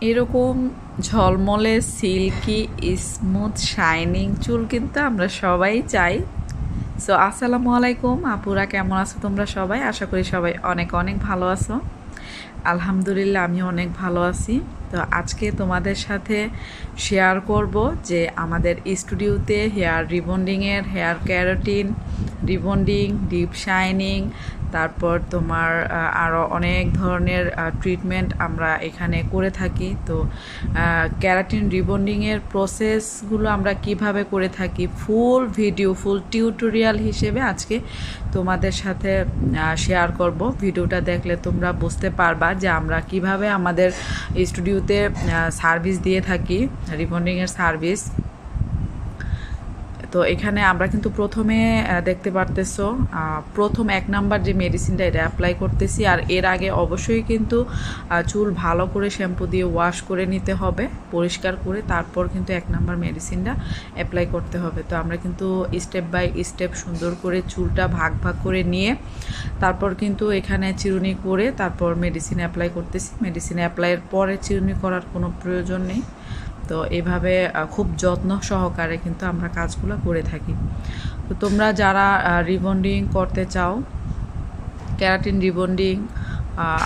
এরকম ঝলমলে, silky smooth shining চুল কিন্তু আমরা সবাই চাই। সো আসসালামু আলাইকুম। আপুরা কেমন আছো তোমরা সবাই? আশা করি সবাই অনেক অনেক ভালো আছো। আলহামদুলিল্লাহ আমি অনেক ভালো আছি। তো, আজকে তোমাদের সাথে শেয়ার করব যে আমাদের স্টুডিওতে hair রিবন্ডিংয়ের hair keratin rebonding deep shining তারপর তোমার আরও অনেক ধরনের ট্রিটমেন্ট আমরা এখানে করে থাকি। তো ক্যারাটিন রিবন্ডিংয়ের প্রসেসগুলো আমরা কীভাবে করে থাকি ফুল ভিডিও ফুল টিউটোরিয়াল হিসেবে আজকে তোমাদের সাথে শেয়ার করব। ভিডিওটা দেখলে তোমরা বুঝতে পারবা যে আমরা কীভাবে আমাদের স্টুডিওতে সার্ভিস দিয়ে থাকি রিবন্ডিংয়ের সার্ভিস তো এখানে আমরা কিন্তু প্রথমে দেখতে পারতেছো প্রথম এক নাম্বার যে মেডিসিনটা এটা অ্যাপ্লাই করতেছি, আর এর আগে অবশ্যই কিন্তু চুল ভালো করে শ্যাম্পু দিয়ে ওয়াশ করে নিতে হবে, পরিষ্কার করে তারপর কিন্তু এক নাম্বার মেডিসিনটা অ্যাপ্লাই করতে হবে। তো আমরা কিন্তু স্টেপ বাই স্টেপ সুন্দর করে চুলটা ভাগ ভাগ করে নিয়ে, তারপর কিন্তু এখানে চিরুনি করে তারপর মেডিসিন অ্যাপ্লাই করতেছি। মেডিসিন অ্যাপ্লাইয়ের পরে চিরুনি করার কোনো প্রয়োজন নেই। তো এভাবে খুব যত্ন সহকারে কিন্তু আমরা কাজগুলো করে থাকি। তো তোমরা যারা রিবন্ডিং করতে চাও, ক্যারাটিন রিবন্ডিং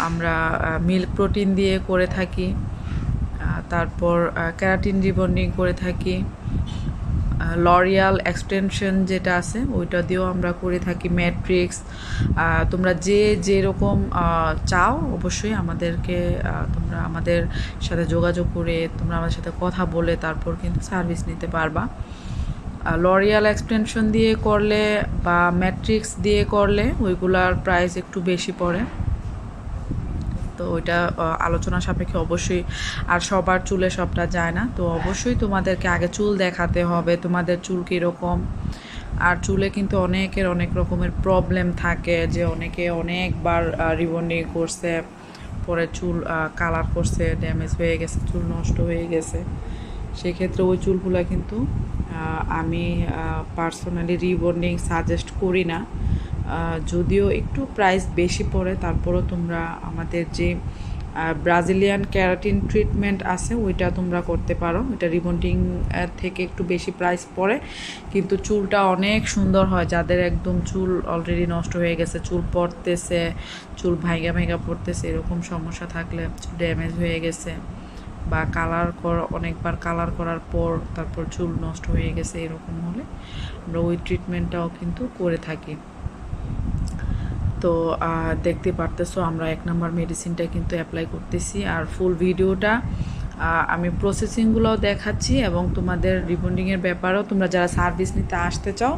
আমরা মিল্ক প্রোটিন দিয়ে করে থাকি তারপর ক্যারাটিন রিবন্ডিং করে থাকি লরিয়াল এক্সটেনশন যেটা আছে, ওইটা দিয়েও আমরা করে থাকি ম্যাট্রিক্স তোমরা যে যেরকম চাও অবশ্যই আমাদেরকে তোমরা আমাদের সাথে যোগাযোগ করে, তোমরা আমাদের সাথে কথা বলে তারপর কিন্তু সার্ভিস নিতে পারবা। লরিয়াল এক্সটেনশন দিয়ে করলে বা ম্যাট্রিক্স দিয়ে করলে ওইগুলার প্রাইস একটু বেশি পড়ে। তো ওইটা আলোচনা সাপেক্ষে অবশ্যই আর সবার চুলে সবটা যায় না। তো অবশ্যই তোমাদেরকে আগে চুল দেখাতে হবে, তোমাদের চুল কীরকম। আর চুলে কিন্তু অনেকের অনেক রকমের প্রবলেম থাকে যে অনেকে অনেকবার রিবন্ডিং করছে, পরে চুল কালার করছে ড্যামেজ হয়ে গেছে, চুল নষ্ট হয়ে গেছে। সেক্ষেত্রে ওই চুলগুলো কিন্তু আমি পার্সোনালি রিবন্ডিং সাজেস্ট করি না। যদিও একটু প্রাইস বেশি পড়ে, তারপরও তোমরা আমাদের যে ব্রাজিলিয়ান ক্যারাটিন ট্রিটমেন্ট আছে, ওইটা তোমরা করতে পারো। ওইটা রিবন্ডিং থেকে একটু বেশি প্রাইস পড়ে। কিন্তু চুলটা অনেক সুন্দর হয়। যাদের একদম চুল অলরেডি নষ্ট হয়ে গেছে, চুল পড়তেছে, চুল ভাইগা ভাইগা পড়তেছে, এরকম সমস্যা থাকলে ড্যামেজ হয়ে গেছে বা কালার কর, অনেকবার কালার করার পর তারপর চুল নষ্ট হয়ে গেছে, এরকম হলে আমরা ওই ট্রিটমেন্টটাও কিন্তু করে থাকি। তো দেখতে পারতেছো আমরা এক নম্বর মেডিসিনটা কিন্তু অ্যাপ্লাই করতেছি। আর ফুল ভিডিওটা আমি প্রসেসিংগুলোও দেখাচ্ছি এবং তোমাদের রিবন্ডিংয়ের ব্যাপারেও তোমরা যারা সার্ভিস নিতে আসতে চাও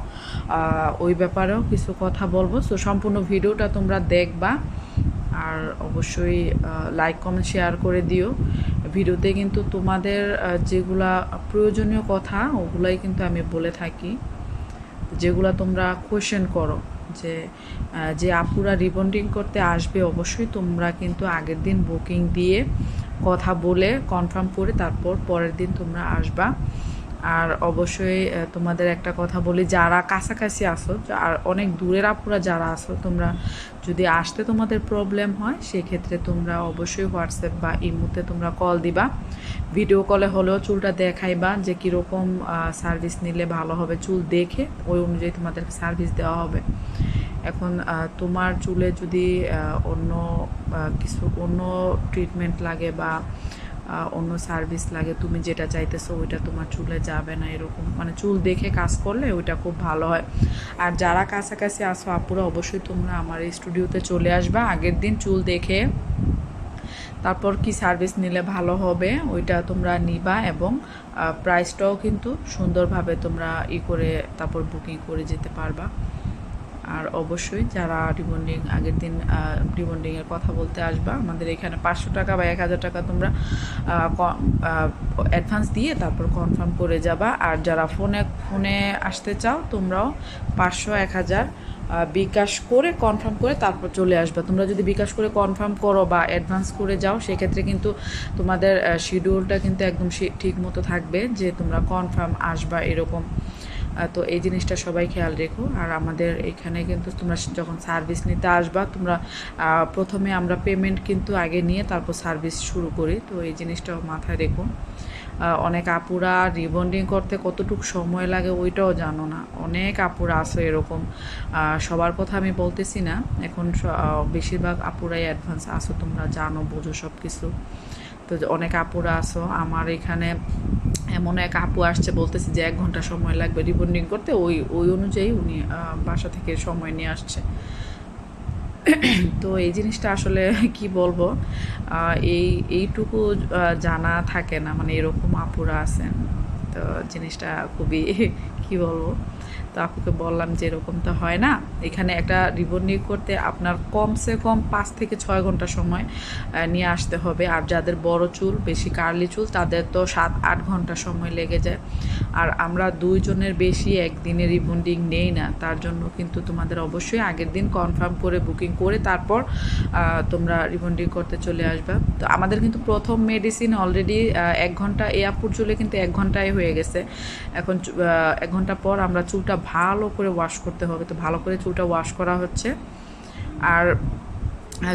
ওই ব্যাপারেও কিছু কথা বলব। সো সম্পূর্ণ ভিডিওটা তোমরা দেখবা। আর অবশ্যই লাইক কমেন্ট শেয়ার করে দিও। ভিডিওতে কিন্তু তোমাদের যেগুলা প্রয়োজনীয় কথা, ওগুলাই কিন্তু আমি বলে থাকি। যেগুলো তোমরা কোয়েশ্চেন করো। যে যে আপুরা রিবন্ডিং করতে আসবে অবশ্যই তোমরা কিন্তু আগের দিন বুকিং দিয়ে কথা বলে কনফার্ম করে তারপর পরের দিন তোমরা আসবা। আর অবশ্যই তোমাদের একটা কথা বলি, যারা কাছাকাছি আসো আর অনেক দূরের আপুরা যারা আসো তোমরা যদি আসতে তোমাদের প্রবলেম হয়, সেক্ষেত্রে তোমরা অবশ্যই হোয়াটসঅ্যাপ বা ইমুতে তোমরা কল দিবা। ভিডিও কলে হলেও চুলটা দেখাইবা যে কীরকম সার্ভিস নিলে ভালো হবে। চুল দেখে ওই অনুযায়ী তোমাদেরকে সার্ভিস দেওয়া হবে। এখন তোমার চুলে যদি অন্য কিছু অন্য ট্রিটমেন্ট লাগে বা অন্য সার্ভিস লাগে, তুমি যেটা চাইতেছো ওইটা তোমার চুলে যাবে না এরকম। মানে চুল দেখে কাজ করলে ওইটা খুব ভালো হয়। আর যারা কাছাকাছি আসো আপুরা অবশ্যই তোমরা আমার এই স্টুডিওতে চলে আসবা। আগের দিন চুল দেখে তারপর কি সার্ভিস নিলে ভালো হবে, ওইটা তোমরা নিবা এবং প্রাইসটাও কিন্তু সুন্দরভাবে তোমরা ই করে তারপর বুকিং করে যেতে পারবা। আর অবশ্যই যারা রিবন্ডিং আগের দিন রিবন্ডিংয়ের কথা বলতে আসবা, আমাদের এখানে পাঁচশো টাকা বা এক হাজার টাকা তোমরা অ্যাডভান্স দিয়ে তারপর কনফার্ম করে যাবা। আর যারা ফোনে ফোনে আসতে চাও, তোমরাও পাঁচশো, এক হাজার বিকাশ করে কনফার্ম করে তারপর চলে আসবে। তোমরা যদি বিকাশ করে কনফার্ম করো বা অ্যাডভান্স করে যাও, সেক্ষেত্রে কিন্তু তোমাদের শিডিউলটা কিন্তু একদম ঠিক মতো থাকবে যে তোমরা কনফার্ম আসবা এরকম। তো এই জিনিসটা সবাই খেয়াল রেখো। আর আমাদের এখানে কিন্তু তোমরা যখন সার্ভিস নিতে আসবা, তোমরা প্রথমে আমরা পেমেন্ট কিন্তু আগে নিয়ে তারপর সার্ভিস শুরু করি। তো এই জিনিসটাও মাথায় রেখো। অনেক আপুরা রিবন্ডিং করতে কতটুকু সময় লাগে ওইটাও জানো না। অনেক আপুরা আছে এরকম। সবার কথা আমি বলতেছি না। এখন বেশিরভাগ আপুরাই অ্যাডভান্স আসো তোমরা জানো, বোঝো সব কিছু তো অনেক আপুরা আসো আমার এখানে এমন এক আপু আসছে, বলতেছে যে এক ঘণ্টা সময় লাগবে রিবন্ডিং করতে। ওই ওই অনুযায়ী উনি বাসা থেকে সময় নিয়ে আসছে। তো এই জিনিসটা আসলে কি বলব? এই, এইটুকু জানা থাকে না মানে এরকম আপুরা আছেন। তো জিনিসটা খুবই কি বলব? তো আপুকে বললাম যে এরকম তো হয় না। এখানে একটা রিবন্ডিং করতে আপনার কমসে কম পাঁচ থেকে ছয় ঘণ্টা সময় নিয়ে আসতে হবে। আর যাদের বড় চুল, বেশি কার্লি চুল, তাদের তো সাত, আট ঘণ্টা সময় লেগে যায়। আর আমরা দুইজনের বেশি একদিনে রিবন্ডিং নেই না। তার জন্য কিন্তু তোমাদের অবশ্যই আগের দিন কনফার্ম করে বুকিং করে তারপর তোমরা রিবন্ডিং করতে চলে আসবা। তো আমাদের কিন্তু প্রথম মেডিসিন অলরেডি এক ঘণ্টা, এই আপুর চুলে কিন্তু এক ঘন্টায় হয়ে গেছে। এখন এক ঘণ্টা পর আমরা চুলটা ভালো করে ওয়াশ করতে হবে। তো ভালো করে চুলটা ওয়াশ করা হচ্ছে। আর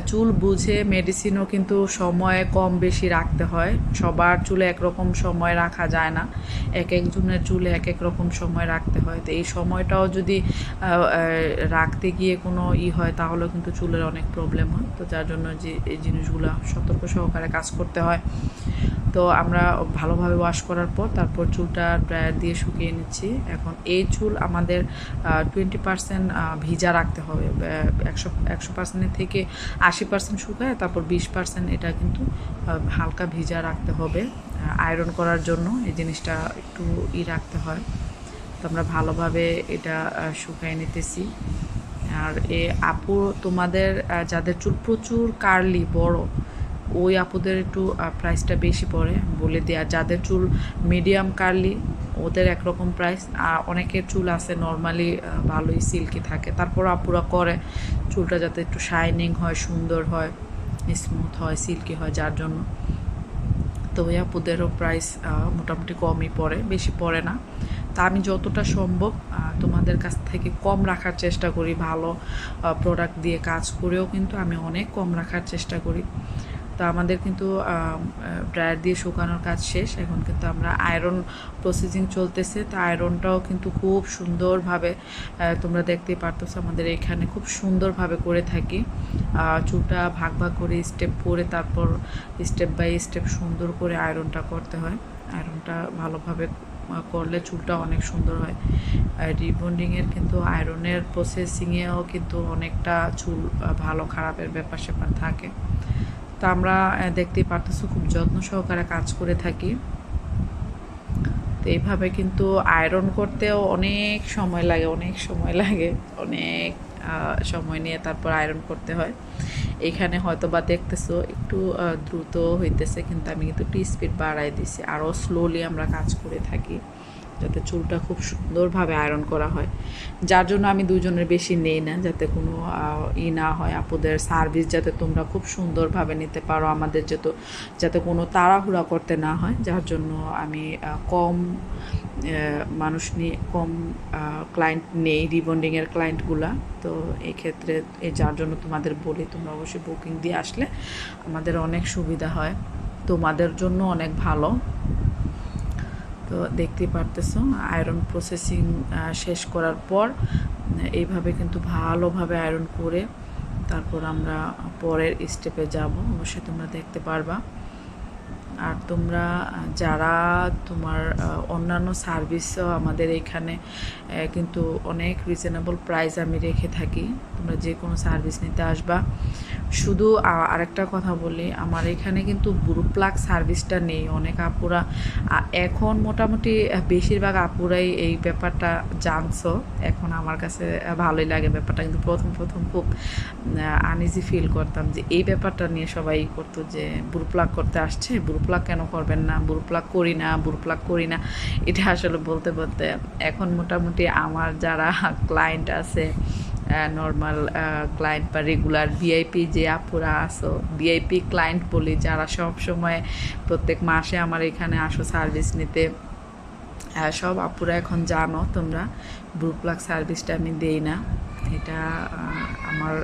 চুল বুঝে মেডিসিনও কিন্তু সময় কম বেশি রাখতে হয়। সবার চুলে একরকম সময় রাখা যায় না। এক একজনের চুলে এক এক রকম সময় রাখতে হয়। তো এই সময়টাও যদি রাখতে গিয়ে কোনো ই হয়, তাহলেও কিন্তু চুলের অনেক প্রবলেম হয়। তো যার জন্য যে এই জিনিসগুলো সতর্ক সহকারে কাজ করতে হয়। তো আমরা ভালোভাবে ওয়াশ করার পর তারপর চুলটা ড্রায়ার দিয়ে শুকিয়ে নিচ্ছি। এখন এই চুল আমাদের টোয়েন্টি পার্সেন্ট ভিজা রাখতে হবে। একশো একশো পার্সেন্টের থেকে আশি পার্সেন্ট শুকায়, তারপর বিশ পার্সেন্ট এটা কিন্তু হালকা ভিজা রাখতে হবে আয়রন করার জন্য। এই জিনিসটা একটু ই রাখতে হয়। তো আমরা ভালোভাবে এটা শুকাই নিতেছি। আর এ আপু তোমাদের যাদের চুল প্রচুর কার্লি বড় ওই আপুদের একটু প্রাইসটা বেশি পড়ে বলে আর যাদের চুল মিডিয়াম কার্লি ওদের একরকম প্রাইস আর অনেকের চুল আছে নর্মালি ভালোই সিল্কি থাকে। তারপর আপুরা করে চুলটা যাতে একটু শাইনিং হয়, সুন্দর হয় স্মুথ হয় সিল্কি হয়, যার জন্য। তো ওই আপুদেরও প্রাইস মোটামুটি কমই পড়ে, বেশি পড়ে না। তা আমি যতটা সম্ভব তোমাদের কাছ থেকে কম রাখার চেষ্টা করি। ভালো প্রোডাক্ট দিয়ে কাজ করেও কিন্তু আমি অনেক কম রাখার চেষ্টা করি। তো আমাদের কিন্তু ড্রায়ার দিয়ে শুকানোর কাজ শেষ। এখন কিন্তু আমরা আয়রন প্রসেসিং চলতেছে। তো আয়রনটাও কিন্তু খুব সুন্দরভাবে তোমরা দেখতেই পারতেছো আমাদের এখানে খুব সুন্দরভাবে করে থাকি। চুলটা ভাগ ভাগ করে স্টেপ করে তারপর স্টেপ বাই স্টেপ সুন্দর করে আয়রনটা করতে হয়। আয়রনটা ভালোভাবে করলে চুলটা অনেক সুন্দর হয়। রিবন্ডিংয়ের কিন্তু আয়রনের প্রসেসিংয়েও কিন্তু অনেকটা চুল ভালো খারাপের ব্যাপার স্যাপার থাকে। তো আমরা দেখতেই পারতেছো খুব যত্ন সহকারে কাজ করে থাকি। তো এইভাবে কিন্তু আয়রন করতেও অনেক সময় লাগে, অনেক সময় লাগে, অনেক সময় নিয়ে তারপর আয়রন করতে হয়। এখানে হয়তো বা দেখতেছো একটু দ্রুত হইতেছে, কিন্তু আমি কিন্তু একটু স্পিড বাড়াই দিছি। আরও স্লোলি আমরা কাজ করে থাকি। যাতে চুলটা খুব সুন্দরভাবে আয়রন করা হয়। যার জন্য আমি দুজনের বেশি নেই না, যাতে কোনো ই না হয় আপুদের সার্ভিস যাতে তোমরা খুব সুন্দরভাবে নিতে পারো আমাদের যাতে যাতে কোনো তাড়াহুড়া করতে না হয়। যার জন্য আমি কম মানুষ নিয়ে, কম ক্লায়েন্ট নেই রিবন্ডিংয়ের ক্লায়েন্টগুলা তো এই ক্ষেত্রে যার জন্য তোমাদের বলি, তোমরা অবশ্যই বুকিং দিয়ে আসলে আমাদের অনেক সুবিধা হয়। তোমাদের জন্য অনেক ভালো। তো দেখতেই পারতেছো আয়রন প্রসেসিং শেষ করার পর, এইভাবে কিন্তু ভালোভাবে আয়রন করে তারপর আমরা পরের স্টেপে যাব। অবশ্যই তোমরা দেখতে পারবা। আর তোমরা, যারা তোমার অন্যান্য সার্ভিসও আমাদের এখানে কিন্তু অনেক রিজনেবল প্রাইস আমি রেখে থাকি। তোমরা যে কোনো সার্ভিস নিতে আসবা। শুধু আরেকটা কথা বলি, আমার এখানে কিন্তু ব্রু প্লাগ সার্ভিসটা নেই। অনেক আপুরা এখন মোটামুটি বেশিরভাগ আপুরাই এই ব্যাপারটা জানছো। এখন আমার কাছে ভালোই লাগে ব্যাপারটা। কিন্তু প্রথম প্রথম খুব আনইজি ফিল করতাম যে এই ব্যাপারটা নিয়ে সবাই করতো যে ব্রু প্লাগ করতে আসছে। ব্রু প্লাগ কেন করবেন না? ব্রু প্লাগ করি না ব্রু প্লাগ করি না। এটা আসলে বলতে বলতে এখন মোটামুটি আমার যারা ক্লায়েন্ট আছে নর্মাল ক্লায়েন্ট বা রেগুলার ভিআইপি যে আপুরা আসো ভিআইপি ক্লায়েন্ট বলি, যারা সব সময় প্রত্যেক মাসে আমার এখানে আসো সার্ভিস নিতে সব আপুরা এখন জানো তোমরা ব্রু প্লাক সার্ভিসটা আমি দেই না। এটা আমার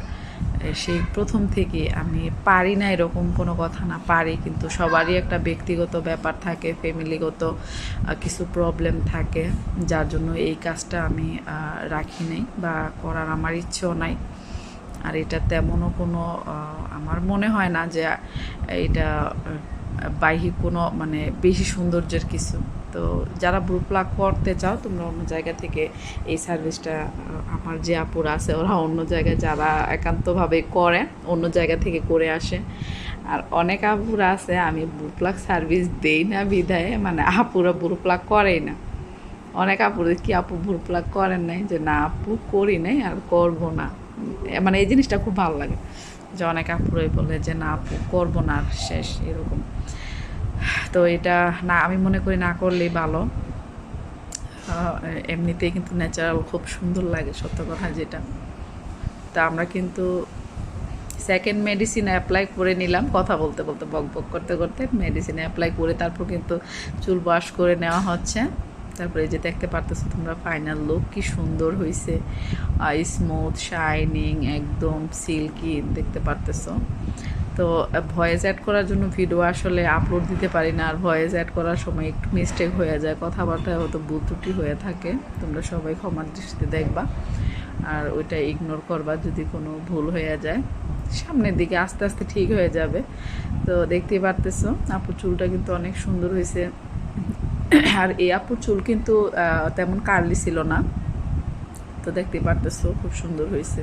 সেই প্রথম থেকে আমি পারি না এরকম কোনো কথা না পারি, কিন্তু সবারই একটা ব্যক্তিগত ব্যাপার থাকে, ফ্যামিলিগত কিছু প্রবলেম থাকে, যার জন্য এই কাজটা আমি রাখি নাই বা করার আমার ইচ্ছেও নাই। আর এটা তেমনও কোনো আমার মনে হয় না যে এটা বাহ্যিক কোনো মানে বেশি সৌন্দর্যের কিছু। তো যারা ব্রু প্লাগ করতে চাও, তোমরা অন্য জায়গা থেকে এই সার্ভিসটা আমার যে আপুরা আছে, ওরা অন্য জায়গায় যারা একান্তভাবে করে, অন্য জায়গা থেকে করে আসে। আর অনেক আপুরা আছে, আমি ব্রু প্লাগ সার্ভিস দেই না বিধায় মানে আপুরা ব্রু প্লাগ করেই না। অনেক আপু কি আপু ভুল প্লাগ করেন নাই? যে না, আপু করি নাই, আর করব না। মানে এই জিনিসটা খুব ভালো লাগে। যে অনেক আপুরাই বলে যে, না, আপু করব না, আর শেষ, এরকম। তো এটা না, আমি মনে করি না করলেই ভালো। এমনিতেই কিন্তু ন্যাচারাল খুব সুন্দর লাগে, সত্য কথা যেটা। তা আমরা কিন্তু সেকেন্ড মেডিসিন অ্যাপ্লাই করে নিলাম, কথা বলতে বলতে, বক বক করতে করতে মেডিসিন অ্যাপ্লাই করে তারপর কিন্তু চুল ওয়াশ করে নেওয়া হচ্ছে। তারপরে যে দেখতে পারতেছো তোমরা ফাইনাল লুক কি সুন্দর হয়েছে স্মুথ শাইনিং একদম সিল্কি দেখতে পারতেছো। তো ভয়েস অ্যাড করার জন্য ভিডিও আসলে আপলোড দিতে পারি না, আর ভয়েস অ্যাড করার সময় একটু মিস্টেক হয়ে যায়, কথাবার্তা হয়তো ভুল ত্রুটি হয়ে থাকে, তোমরা সবাই ক্ষমার দৃষ্টিতে দেখবা, আর ওইটা ইগনোর করবা যদি কোনো ভুল হয়ে যায়, সামনের দিকে আস্তে আস্তে ঠিক হয়ে যাবে, তো দেখতেই পারতেছো আপুর চুলটা কিন্তু অনেক সুন্দর হয়েছে, আর এই আপুর চুল কিন্তু তেমন কার্লি ছিল না, তো দেখতেই পারতেছো খুব সুন্দর হয়েছে।